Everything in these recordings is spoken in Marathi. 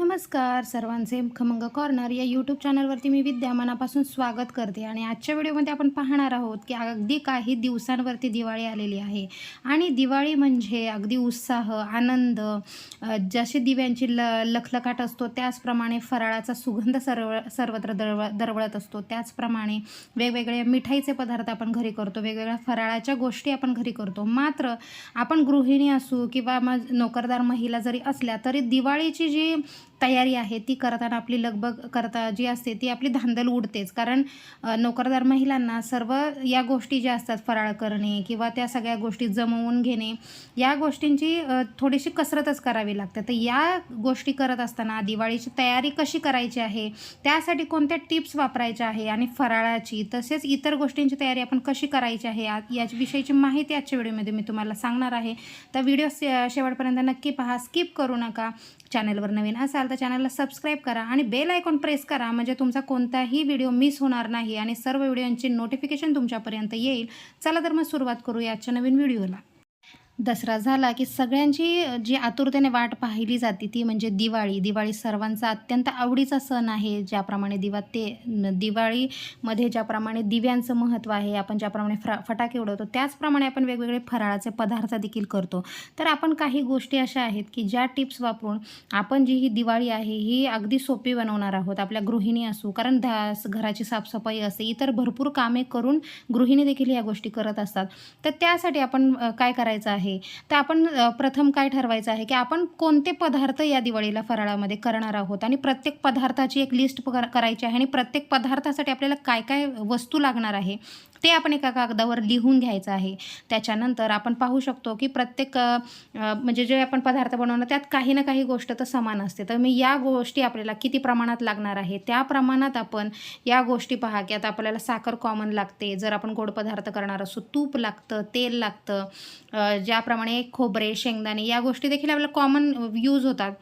नमस्कार सर्वांचे खमंग कॉर्नर या यूट्यूब चॅनलवरती मी विद्या मनापासून स्वागत करते आणि आजच्या व्हिडिओमध्ये आपण पाहणार आहोत की अगदी काही दिवसांवरती दिवाळी आलेली आहे. आणि दिवाळी म्हणजे अगदी उत्साह आनंद जसे दिव्यांची ल लखलखाट असतो त्याचप्रमाणे फराळाचा सुगंध सर्व सर्वत्र दरव दरवळत असतो. त्याचप्रमाणे वेगवेगळे मिठाईचे पदार्थ आपण घरी करतो वेगवेगळ्या फराळाच्या गोष्टी आपण घरी करतो. मात्र आपण गृहिणी असू किंवा मग नोकरदार महिला जरी असल्या तरी दिवाळीची जी तयारी आहे ती करताना आपली लगबग करता जी असते ती आपली धांदल उडतेच. कारण नोकरदार महिलांना सर्व या गोष्टी ज्या असतात फराळ करणे किंवा त्या सगळ्या गोष्टी जमवून घेणे या गोष्टींची थोडीशी कसरतच करावी लागते. तर या गोष्टी करत असताना दिवाळीची तयारी कशी करायची आहे त्यासाठी कोणत्या टिप्स वापरायच्या आहे आणि फराळाची तसेच इतर गोष्टींची तयारी आपण कशी करायची आहे याविषयीची माहिती आजच्या व्हिडिओमध्ये मी तुम्हाला सांगणार आहे. तर व्हिडिओ शे शेवटपर्यंत नक्की पहा स्किप करू नका. चॅनलवर नवीन असाल तर चॅनलला सबस्क्राईब करा आणि बेल आयकॉन प्रेस करा म्हणजे तुमचा कोणताही व्हिडिओ मिस होणार नाही आणि सर्व व्हिडिओंची नोटिफिकेशन तुमच्यापर्यंत येईल. चला तर मग सुरुवात करू आजच्या नवीन व्हिडिओला. दसरा झाला की सगळ्यांची जी आतुरतेने वाट पाहिली जाते ती म्हणजे दिवाळी. दिवाळी सर्वांचा अत्यंत आवडीचा सण आहे ज्याप्रमाणे दिवा ते दिवाळीमध्ये ज्याप्रमाणे दिव्यांचं महत्त्व आहे आपण ज्याप्रमाणे फ्रा फटाके उडवतो त्याचप्रमाणे आपण वेगवेगळे फराळाचे पदार्थ देखील करतो. तर आपण काही गोष्टी अशा आहेत की ज्या टिप्स वापरून आपण जी ही दिवाळी आहे ही अगदी सोपी बनवणार आहोत. आपल्या गृहिणी असू कारण धा घराची साफसफाई असे इतर भरपूर कामे करून गृहिणी देखील या गोष्टी करत असतात. तर त्यासाठी आपण काय करायचं आहे? तर आपण प्रथम काय ठरवायचं आहे की आपण कोणते पदार्थ या दिवाळीला फराळामध्ये करणार आहोत? आणि प्रत्येक पदार्थाची एक लिस्ट करायची आहे आणि प्रत्येक पदार्थासाठी आपल्याला काय काय वस्तू लागणार आहे? ते आपण एका कागदावर लिहून घ्यायचं आहे. त्याच्यानंतर आपण पाहू शकतो की प्रत्येक म्हणजे जे आपण पदार्थ बनवणार त्यात काही ना काही गोष्ट तर समान असते. तर मी या गोष्टी आपल्याला किती प्रमाणात लागणार आहे? त्या प्रमाणात आपण या गोष्टी पहा की आता आपल्याला साखर कॉमन लागते. जर आपण गोड पदार्थ करणार असू तूप लागतं तेल लागतं ज्याप्रमाणे खोबरे शेंगदाणे या गोष्टी देखील आपल्याला कॉमन यूज होतात.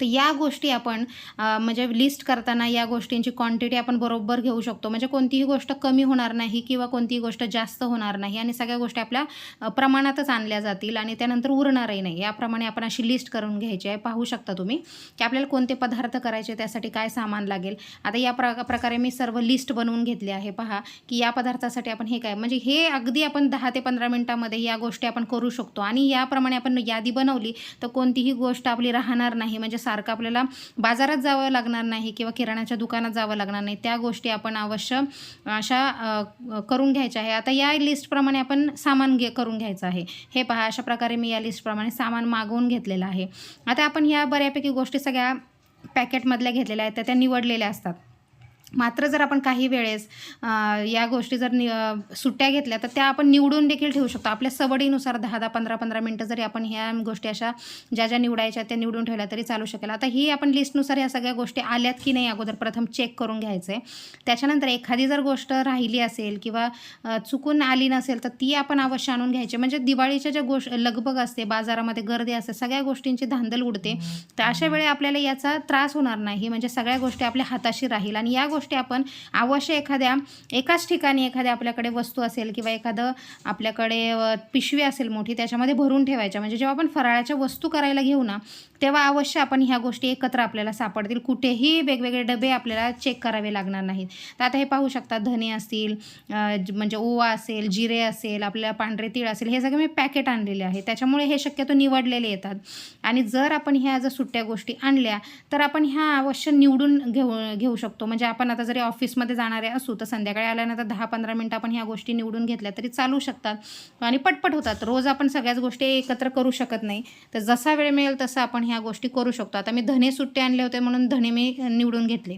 तर या गोष्टी आपण म्हणजे लिस्ट करताना या गोष्टींची क्वांटिटी आपण बरोबर घेऊ शकतो. म्हणजे कोणतीही गोष्ट कमी होणार नाही किंवा कोणतीही गोष्ट जास्त होणार नाही. आणि सगळ्या गोष्टी आपल्या प्रमाणातच आणल्या जातील आणि त्यानंतर उरणारही नाही. याप्रमाणे आपण अशी लिस्ट करून घ्यायची आहे. पाहू शकता तुम्ही की आपल्याला कोणते पदार्थ करायचे त्यासाठी काय सामान लागेल. आता या प्र प्रकारे मी सर्व लिस्ट बनवून घेतली आहे. पहा की या पदार्थासाठी आपण हे काय म्हणजे हे अगदी आपण दहा ते पंधरा मिनटामध्ये या गोष्टी आपण करू शकतो. आणि याप्रमाणे आपण यादी बनवली तर कोणतीही गोष्ट आपली राहणार नाही. म्हणजे सारखं आपल्याला बाजारात जावं लागणार नाही किंवा किराणाच्या दुकानात जावं लागणार नाही त्या गोष्टी आपण अवश्य अशा करून घ्यायच्या आहे. आता या लिस्टप्रमाणे आपण सामान घे करून घ्यायचं आहे. हे पहा अशा प्रकारे मी या लिस्टप्रमाणे सामान मागवून घेतलेलं आहे. आता आपण ह्या बऱ्यापैकी गोष्टी सगळ्या पॅकेटमधल्या घेतलेल्या आहेत तर त्या निवडलेल्या असतात. मात्र जर आपण काही वेळेस या गोष्टी जर नि सुट्ट्या घेतल्या तर त्या आपण निवडून देखील ठेवू शकतो. आपल्या सवडीनुसार दहा दहा पंधरा पंधरा मिनटं जरी आपण ह्या गोष्टी अशा ज्या ज्या निवडायच्या त्या निवडून ठेवल्या तरी चालू शकेल. आता ही आपण लिस्टनुसार या सगळ्या गोष्टी आल्यात की नाही अगोदर प्रथम चेक करून घ्यायचं आहे त्याच्यानंतर एखादी जर गोष्ट राहिली असेल किंवा चुकून आली नसेल तर ती आपण अवश्य आणून घ्यायची. म्हणजे दिवाळीच्या ज्या गोष्ट लगबग असते बाजारामध्ये गर्दी असते सगळ्या गोष्टींची धांदल उडते. तर अशा वेळी आपल्याला याचा त्रास होणार नाही. म्हणजे सगळ्या गोष्टी आपल्या हाताशी राहील आणि या गोष्टी गोष्टी आपण अवश्य एखाद्या एकाच ठिकाणी एखाद्या आपल्याकडे वस्तू असेल किंवा एखादं आपल्याकडे पिशवी असेल मोठी त्याच्यामध्ये भरून ठेवायच्या. म्हणजे जेव्हा आपण फराळाच्या वस्तू करायला घेऊ ना तेव्हा अवश्य आपण ह्या गोष्टी एकत्र आपल्याला सापडतील. कुठेही वेगवेगळे डबे आपल्याला चेक करावे लागणार नाहीत. तर आता हे पाहू शकता धने असतील म्हणजे ओवा असेल जिरे असेल आपल्याला पांढरे तीळ असेल हे सगळे मी पॅकेट आणलेले आहे त्याच्यामुळे हे शक्यतो निवडलेले येतात. आणि जर आपण ह्या जर सुट्ट्या गोष्टी आणल्या तर आपण ह्या अवश्य निवडून घेऊ घेऊ शकतो. म्हणजे आपण आता जरी ऑफिसमध्ये जाणारे असू तर संध्याकाळी आल्यानंतर दहा पंधरा मिनटं आपण ह्या गोष्टी निवडून घेतल्या तरी चालू शकतात. आणि पटपट होतात. रोज आपण सगळ्याच गोष्टी एकत्र करू शकत नाही. तर जसा वेळ मिळेल तसं आपण ह्या गोष्टी करू शकतो. आता मी धने सुट्टे आणले होते म्हणून धने मी निवडून घेतले.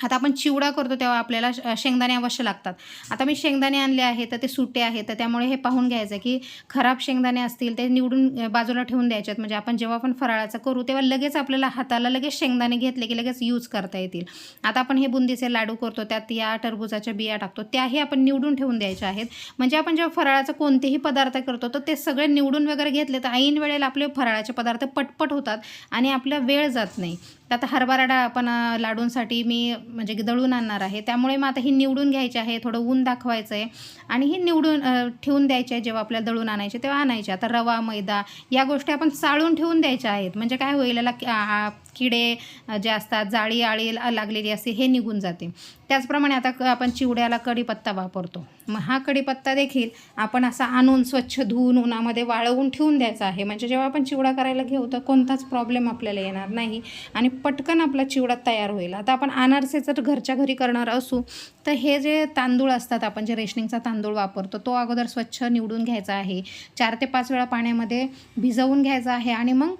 आता आपण चिवडा करतो तेव्हा आपल्याला श- शेंगदाणे अवश्य लागतात. आता मी शेंगदाणे आणले आहे तर ते सुटे आहेत तर त्यामुळे हे पाहून घ्यायचं की खराब शेंगदाणे असतील ते निवडून बाजूला ठेवून द्यायचे आहेत म्हणजे आपण जेव्हा आपण फराळाचं करू तेव्हा लगेच आपल्याला हाताला लगेच शेंगदाणे घेतले की लगेच यूज करता येतील. आता आपण हे बुंदीचे लाडू करतो त्यात या टरबुजाच्या बिया टाकतो त्याही आपण निवडून ठेवून द्यायच्या आहेत. म्हणजे आपण जेव्हा फराळाचं कोणतेही पदार्थ करतो तर ते सगळे निवडून वगैरे घेतले तर ऐन वेळेला आपले फराळाचे पदार्थ पटपट होतात आणि आपला वेळ जात नाही. आता हरभरा डाळ आपण लाडूंसाठी मी म्हणजे की दळून आणणार आहे. त्यामुळे मग आता ही निवडून घ्यायची आहे थोडं ऊन दाखवायचं आहे आणि ही निवडून ठेवून द्यायची आहे जेव्हा आपल्याला दळून आणायचे तेव्हा आणायचे. आता रवा मैदा या गोष्टी आपण चाळून ठेवून द्यायच्या आहेत. म्हणजे काय होईल याला किडे जे असतात जाळी आळी लागलेली असते हे निघून जाते. त्याचप्रमाणे आता क- आपण चिवड्याला कढीपत्ता वापरतो. मग हा कढीपत्ता देखील आपण असा आणून स्वच्छ धुवून उन्हामध्ये वाळवून ठेवून द्यायचा आहे. म्हणजे जेव्हा आपण चिवडा करायला घेऊ तर कोणताच प्रॉब्लेम आपल्याला येणार नाही आणि पटकन आपला चिवडा तयार होईल. आता आपण अनारसे जर घरच्या घरी करणार असू तर हे जे तांदूळ असतात आपण जे रेशनिंगचा तांदूळ वापरतो तो अगोदर स्वच्छ निवडून घ्यायचा आहे. चार ते पाच वेळा पाण्यामध्ये भिजवून घ्यायचा आहे आणि मग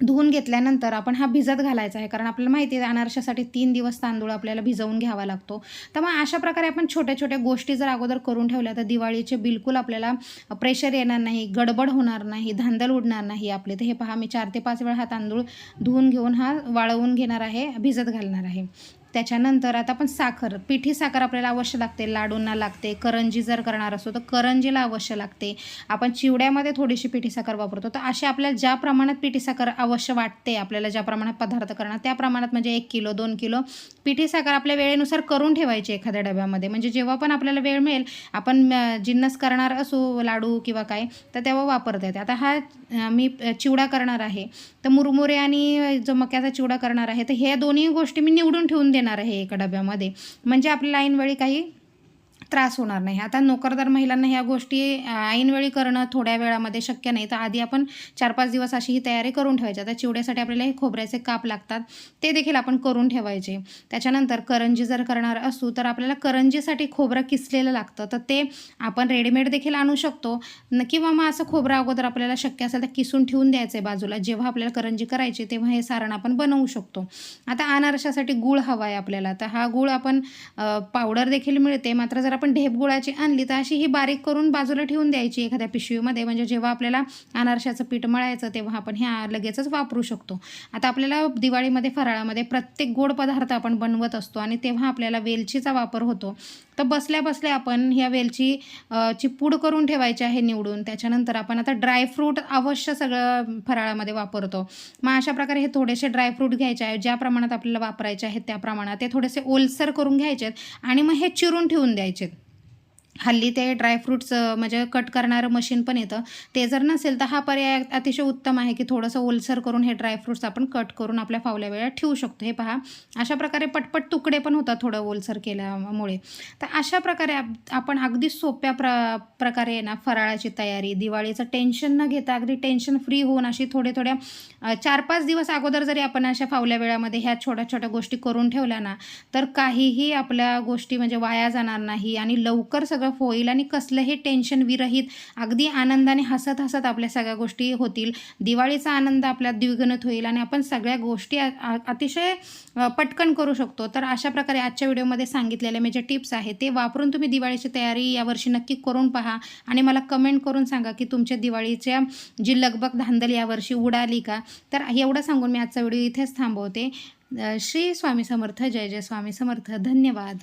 धुवून घेतल्यानंतर आपण हा भिजत घालायचा आहे. कारण आपल्याला माहिती आहे अनारशासाठी तीन दिवस तांदूळ आपल्याला भिजवून घ्यावा लागतो. तर मग अशा प्रकारे आपण छोट्या छोट्या गोष्टी जर अगोदर करून ठेवल्या तर दिवाळीचे बिलकुल आपल्याला प्रेशर येणार नाही गडबड होणार नाही धांदल उडणार नाही आपले. तर हे पहा मी चार ते पाच वेळा हा तांदूळ धुवून घेऊन हा वाळवून घेणार आहे भिजत घालणार आहे. त्याच्यानंतर आता आपण साखर पिठी साखर आपल्याला अवश्य लागते लाडूंना लागते करंजी जर करणार असो तर करंजीला अवश्य लागते. आपण चिवड्यामध्ये थोडीशी पिठी साखर वापरतो तर अशा आपल्याला ज्या प्रमाणात पिठी साखर अवश्य वाटते आपल्याला ज्या प्रमाणात पदार्थ करणार त्या प्रमाणात म्हणजे एक किलो दोन किलो पिठी साखर आपल्या वेळेनुसार करून ठेवायची एखाद्या डब्यामध्ये. म्हणजे जेव्हा पण आपल्याला वेळ मिळेल आपण जिन्नस करणार असू लाडू किंवा काय तर तेव्हा वापरता येते. आता हा मी चिवडा करणार आहे तर मुरमुरे आणि जो मक्याचा चिवडा करणार आहे तर ह्या दोन्ही गोष्टी मी निवडून ठेवून देणार आहे एका डब्यामध्ये. म्हणजे आपल्याला ऐनवेळी काही त्रास होणार नाही. आता नोकरदार महिलांना ह्या गोष्टी ऐनवेळी करणं थोड्या वेळामध्ये शक्य नाही. तर आधी आपण चार पाच दिवस अशी ही तयारी करून ठेवायची आता चिवड्यासाठी आपल्याला हे खोबऱ्याचे काप लागतात. ते देखील आपण करून ठेवायचे. त्याच्यानंतर करंजी जर करणार असू तर आपल्याला करंजीसाठी खोबरं किसलेलं लागतं. तर ते आपण रेडीमेड देखील आणू शकतो. न किंवा मग असं खोबरं अगोदर आपल्याला शक्य असेल तर किसून ठेवून द्यायचं आहे बाजूला. जेव्हा आपल्याला करंजी करायची तेव्हा हे सारण आपण बनवू शकतो. आता अनारशासाठी गूळ हवा आहे आपल्याला. तर हा गूळ आपण पावडर देखील मिळते. मात्र जर आपण ढेप गुळाची आणली तर अशी ही बारीक करून बाजूला ठेवून द्यायची एखाद्या पिशवीमध्ये. म्हणजे जेव्हा आपल्याला अनारशाचं पीठ मळायचं तेव्हा आपण ह्या लगेचच वापरू शकतो. आता आपल्याला दिवाळीमध्ये फराळामध्ये प्रत्येक गोड पदार्थ आपण बनवत असतो आणि तेव्हा आपल्याला वेलचीचा वापर होतो. तर बसल्या बसल्या आपण ह्या वेलची ची पूड करून ठेवायची आहे निवडून. त्याच्यानंतर आपण आता ड्रायफ्रूट अवश्य सगळं फराळामध्ये वापरतो. मग अशा प्रकारे हे थोडेसे ड्रायफ्रूट घ्यायचे आहे ज्या प्रमाणात आपल्याला वापरायचे आहेत त्या प्रमाणात. ते थोडेसे ओलसर करून घ्यायचे आहेत आणि मग हे चिरून ठेवून द्यायचे. हल्ली ते ड्रायफ्रूट्स म्हणजे कट करणारं मशीन पण येतं. ते जर नसेल तर हा पर्याय अतिशय उत्तम आहे की थोडंसं ओलसर करून हे ड्रायफ्रूट्स आपण कट करून आपल्या फावल्या वेळा ठेवू शकतो. हे पहा अशा प्रकारे पटपट तुकडे पण होतात थोडं ओलसर केल्यामुळे. तर अशा प्रकारे आप- आपण अगदी सोप्या प्र प्रकारे ना फराळाची तयारी दिवाळीचं टेन्शन न घेता अगदी टेन्शन फ्री होऊन अशी थोडे थोड्या चार पाच दिवस अगोदर जरी आपण अशा फावल्या वेळामध्ये ह्या छोट्या छोट्या गोष्टी करून ठेवल्या ना तर काहीही आपल्या गोष्टी म्हणजे वाया जाणार नाही आणि लवकर सगळं होईल आणि कसलंही टेन्शन विरहित अगदी आनंदाने हसत हसत आपल्या सगळ्या गोष्टी होतील. दिवाळीचा आनंद आपल्या द्विगुणित होईल आणि आपण सगळ्या गोष्टी अतिशय पटकन करू शकतो. तर अशा प्रकारे आजच्या व्हिडिओमध्ये सांगितलेले मी जे टिप्स आहेत ते वापरून तुम्ही दिवाळीची तयारी यावर्षी नक्की करून पहा आणि मला कमेंट करून सांगा की तुमच्या दिवाळीच्या जी लगबग धांदल यावर्षी उडाली का? तर एवढं सांगून मी आजचा व्हिडिओ इथेच थांबवते. श्री स्वामी समर्थ जय जय स्वामी समर्थ. धन्यवाद.